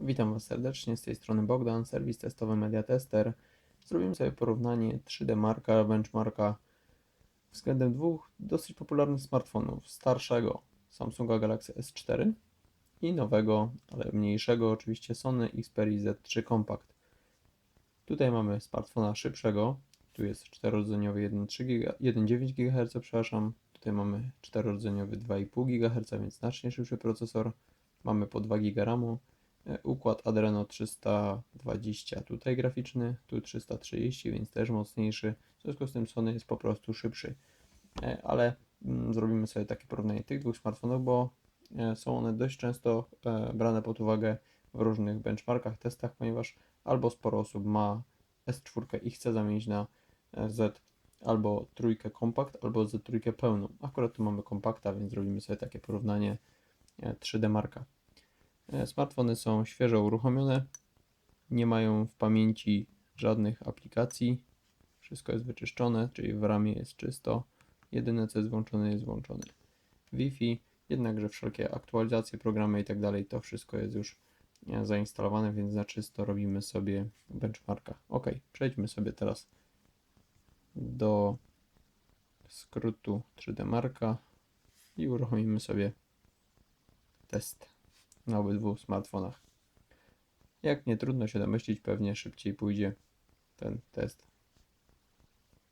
Witam Was serdecznie, z tej strony Bogdan, serwis testowy Mediatester. Zrobimy sobie porównanie 3D Marka, benchmarka względem dwóch dosyć popularnych smartfonów. Starszego Samsunga Galaxy S4 i nowego, ale mniejszego oczywiście Sony Xperia Z3 Compact. Tutaj mamy smartfona szybszego, tu jest 4-rdzeniowy 1,9 GHz, przepraszam. Tutaj mamy 4-rdzeniowy 2,5 GHz, więc znacznie szybszy procesor. Mamy po 2 GB RAMu. Układ Adreno 320 tutaj graficzny, tu 330, więc też mocniejszy. W związku z tym Sony jest po prostu szybszy. E, Ale mm, zrobimy sobie takie porównanie tych dwóch smartfonów, bo e, są one dość często e, brane pod uwagę w różnych benchmarkach, testach, ponieważ albo sporo osób ma S4 i chce zamienić na Z albo trójkę kompakt, albo Z3 pełną. Akurat tu mamy kompakta, więc zrobimy sobie takie porównanie e, 3D Marka. E, Smartfony są świeżo uruchomione, nie mają w pamięci żadnych aplikacji, wszystko jest wyczyszczone, czyli w ramie jest czysto, jedyne co jest włączone jest włączone. Wi-Fi, jednakże wszelkie aktualizacje, programy i tak to wszystko jest już e, zainstalowane, więc na czysto robimy sobie benchmarka. Ok, przejdźmy sobie teraz do skrótu 3D Marka i uruchomimy sobie test na obydwu smartfonach. Jak nie trudno się domyślić, pewnie szybciej pójdzie ten test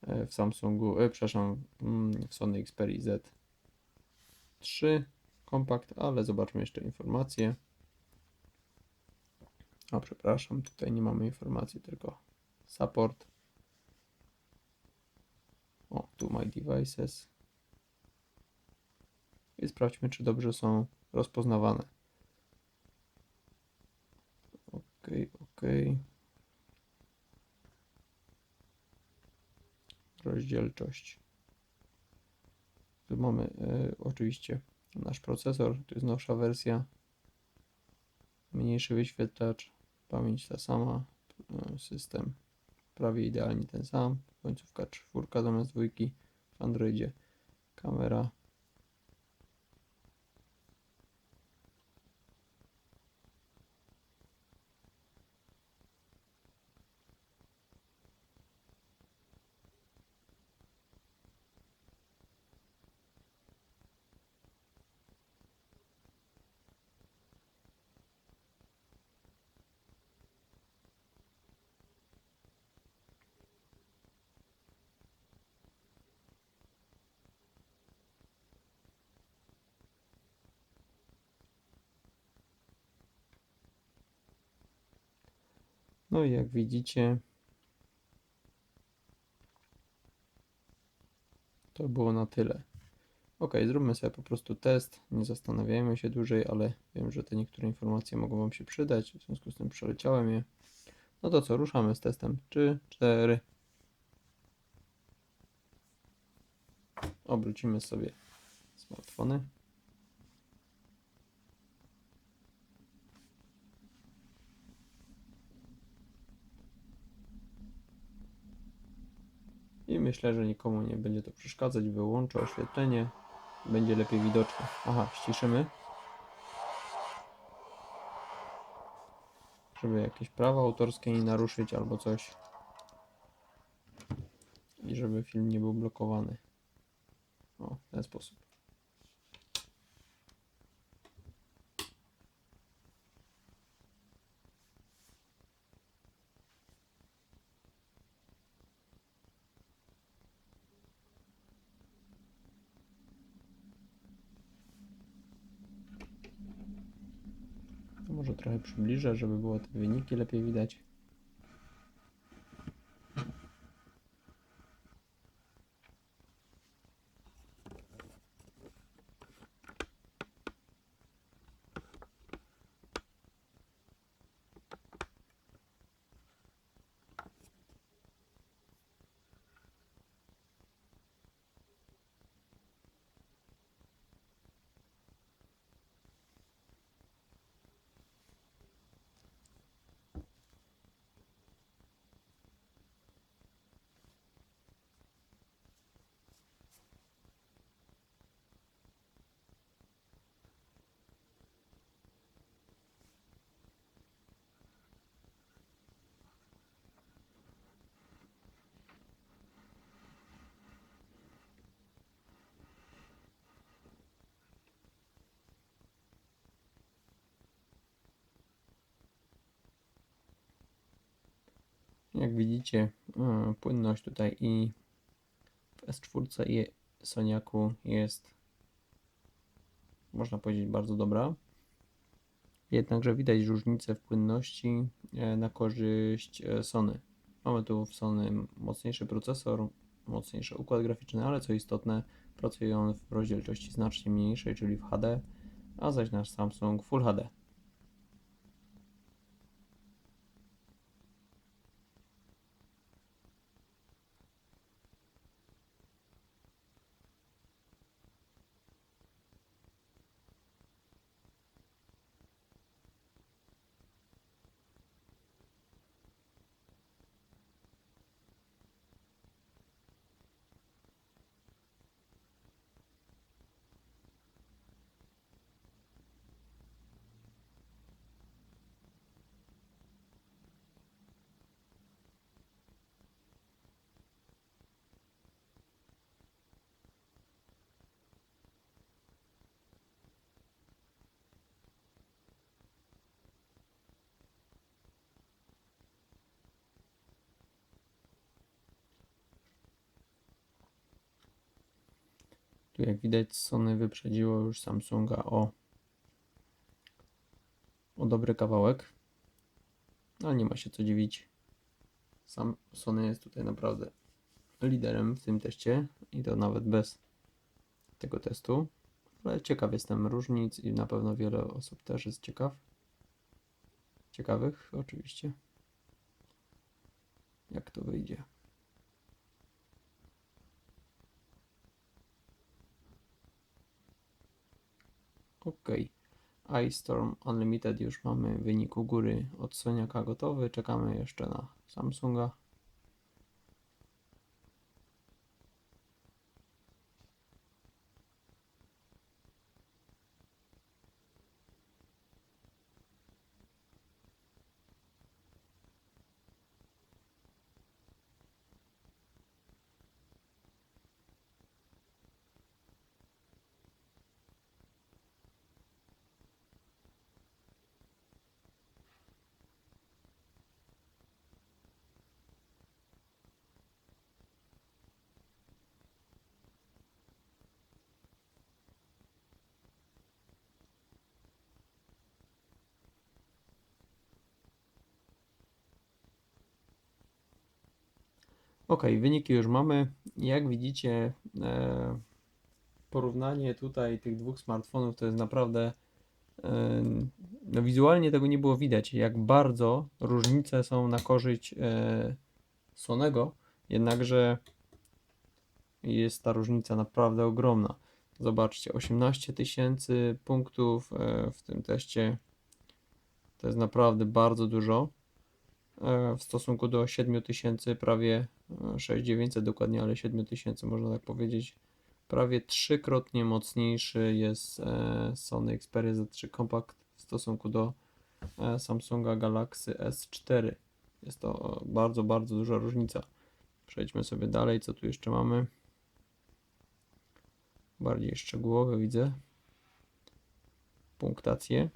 e, w Samsungu, e, przepraszam, mm, w Sony Xperia Z3 kompakt, ale zobaczmy jeszcze informacje. O, przepraszam, tutaj nie mamy informacji, tylko support. O, tu my devices. I sprawdźmy, czy dobrze są rozpoznawane. Ok, ok. Rozdzielczość. Tu mamy e, oczywiście nasz procesor, to jest nowsza wersja. Mniejszy wyświetlacz, pamięć ta sama, e, system prawie idealnie ten sam. Końcówka czwórka zamiast dwójki w Androidzie. Kamera No i jak widzicie, to było na tyle. Ok, zróbmy sobie po prostu test. Nie zastanawiajmy się dłużej, ale wiem, że te niektóre informacje mogą Wam się przydać. W związku z tym przeleciałem je. No to co, ruszamy z testem. 3, 4. Obrócimy sobie smartfony. Myślę, że nikomu nie będzie to przeszkadzać. Wyłączę oświetlenie. Będzie lepiej widoczne. Aha, ściszymy. Żeby jakieś prawa autorskie nie naruszyć albo coś. I żeby film nie był blokowany. O, w ten sposób. To może trochę przybliżę, żeby było te wyniki lepiej widać. Jak widzicie, e, płynność tutaj i w S4 i Soniaku jest, można powiedzieć, bardzo dobra. Jednakże widać różnicę w płynności e, na korzyść e, Sony. Mamy tu w Sony mocniejszy procesor, mocniejszy układ graficzny, ale co istotne, pracuje on w rozdzielczości znacznie mniejszej, czyli w HD, a zaś nasz Samsung Full HD. Tu jak widać Sony wyprzedziło już Samsunga o, o dobry kawałek. Ale nie ma się co dziwić. Sam Sony jest tutaj naprawdę liderem w tym teście i to nawet bez tego testu. Ale ciekaw jestem różnic i na pewno wiele osób też jest ciekaw. Ciekawych oczywiście. Jak to wyjdzie. Ok. Ice Storm Unlimited już mamy wynik u góry od Soniaka gotowy. Czekamy jeszcze na Samsunga. Ok, wyniki już mamy. Jak widzicie, e, porównanie tutaj tych dwóch smartfonów to jest naprawdę. E, no wizualnie tego nie było widać, jak bardzo różnice są na korzyść e, Sonego, jednakże jest ta różnica naprawdę ogromna. Zobaczcie, 18 tysięcy punktów w tym teście to jest naprawdę bardzo dużo w stosunku do 7000 prawie e, 6900 dokładnie, ale 7000 można tak powiedzieć. Prawie trzykrotnie mocniejszy jest e, Sony Xperia Z3 Compact w stosunku do e, Samsunga Galaxy S4. Jest to e, bardzo, bardzo duża różnica. Przejdźmy sobie dalej, co tu jeszcze mamy. Bardziej szczegółowe widzę. Punktacje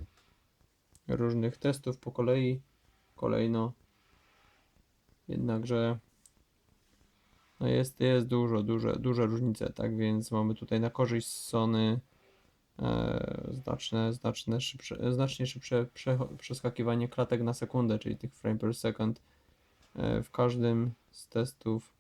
różnych testów po kolei, kolejno. Jednakże no jest, jest dużo, duże, duże różnice, tak więc mamy tutaj na korzyść Sony e, znaczne, znaczne szybsze, znacznie szybsze prze, przeskakiwanie klatek na sekundę, czyli tych frame per second e, w każdym z testów.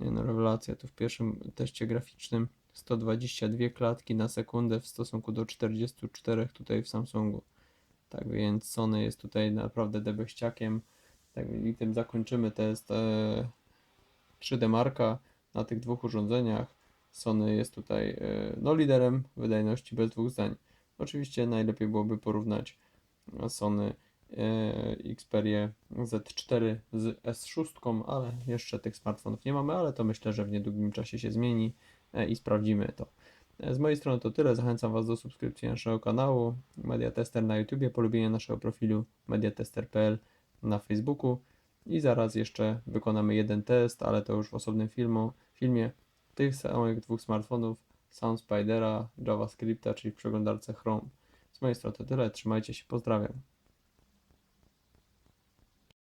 Nie no, rewelacja, tu w pierwszym teście graficznym 122 klatki na sekundę w stosunku do 44 tutaj w Samsungu. Tak więc Sony jest tutaj naprawdę debeściakiem. Tak i tym zakończymy test e, 3D Marka na tych dwóch urządzeniach. Sony jest tutaj e, no, liderem wydajności bez dwóch zdań. Oczywiście najlepiej byłoby porównać Sony e, Xperia Z4 z S6, ale jeszcze tych smartfonów nie mamy, ale to myślę, że w niedługim czasie się zmieni e, i sprawdzimy to. E, Z mojej strony to tyle. Zachęcam Was do subskrypcji naszego kanału Mediatester na YouTube, polubienia naszego profilu mediatester.pl na Facebooku i zaraz jeszcze wykonamy jeden test, ale to już w osobnym filmu, filmie tych samych dwóch smartfonów SoundSpidera, JavaScripta, czyli w przeglądarce Chrome. Z mojej strony to tyle. Trzymajcie się, pozdrawiam.